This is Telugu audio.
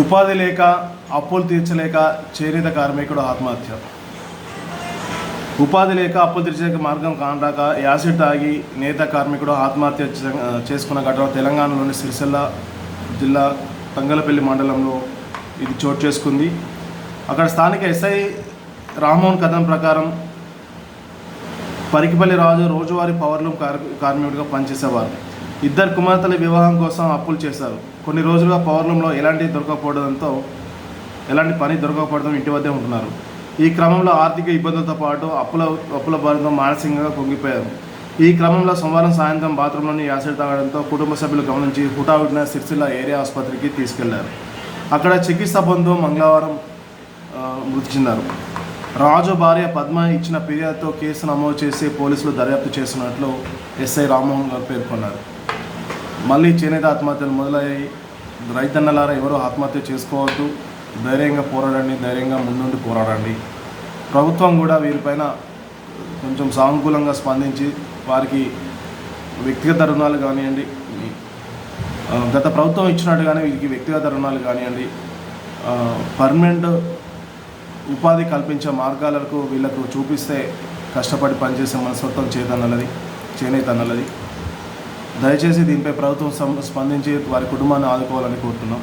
ఉపాధి లేక అప్పులు తీర్చలేక చేనేత కార్మికుడు ఆత్మహత్య. ఉపాధి లేక అప్పులు తీర్చలేక మార్గం కానరాక యాసిడ్ తాగి నేత కార్మికుడు ఆత్మహత్య చేసుకున్న ఘటన తెలంగాణలోని సిరిసిల్ల జిల్లా తంగలపల్లి మండలంలో ఇది చోటు చేసుకుంది. అక్కడ స్థానిక ఎస్ఐ రామ్మోహన్ కథం ప్రకారం పరికిపల్లి రాజు రోజువారీ పవర్లూమ్ కార్మికుడిగా పనిచేసేవారు. ఇద్దరు కుమార్తెల వివాహం కోసం అప్పులు చేశారు. కొన్ని రోజులుగా పవర్లూమ్లో ఎలాంటి దొరకకపోవడంతో ఎలాంటి పని దొరకకపోవడం ఇంటి వద్దే ఉంటున్నారు. ఈ క్రమంలో ఆర్థిక ఇబ్బందులతో పాటు అప్పుల అప్పుల భారంతో మానసికంగా కుంగిపోయారు. ఈ క్రమంలో సోమవారం సాయంత్రం బాత్రూంలోని యాసిడ్ తాగడంతో కుటుంబ సభ్యులు గమనించి హుటాహుటిన సిరిసిల్ల ఏరియా ఆసుపత్రికి తీసుకెళ్ళారు. అక్కడ చికిత్స పొందు మంగళవారం మృతి చెందారు. రాజు భార్య పద్మ ఇచ్చిన ఫిర్యాదుతో కేసు నమోదు చేసి పోలీసులు దర్యాప్తు చేస్తున్నట్లు ఎస్ఐ రామ్మోహన్ గారు పేర్కొన్నారు. మళ్ళీ చేనేత ఆత్మహత్యలు మొదలయ్యాయి. రైతన్నలారా ఎవరో ఆత్మహత్య చేసుకోవద్దు. ధైర్యంగా పోరాడండి ధైర్యంగా ముందుండి పోరాడండి. ప్రభుత్వం కూడా వీరిపైన కొంచెం సానుకూలంగా స్పందించి వారికి వ్యక్తిగత రుణాలు కానివ్వండి గత ప్రభుత్వం ఇచ్చినట్టుగానే వీరికి వ్యక్తిగత రుణాలు కానివ్వండి పర్మనెంట్ ఉపాధి కల్పించే మార్గాలకు వీళ్ళకు చూపిస్తే కష్టపడి పనిచేసే మనస్తత్వం చేతన్నది చేనేత అన్నది. దయచేసి దీనిపై ప్రభుత్వం స్పందించి వారి కుటుంబాన్ని ఆదుకోవాలని కోరుతున్నాం.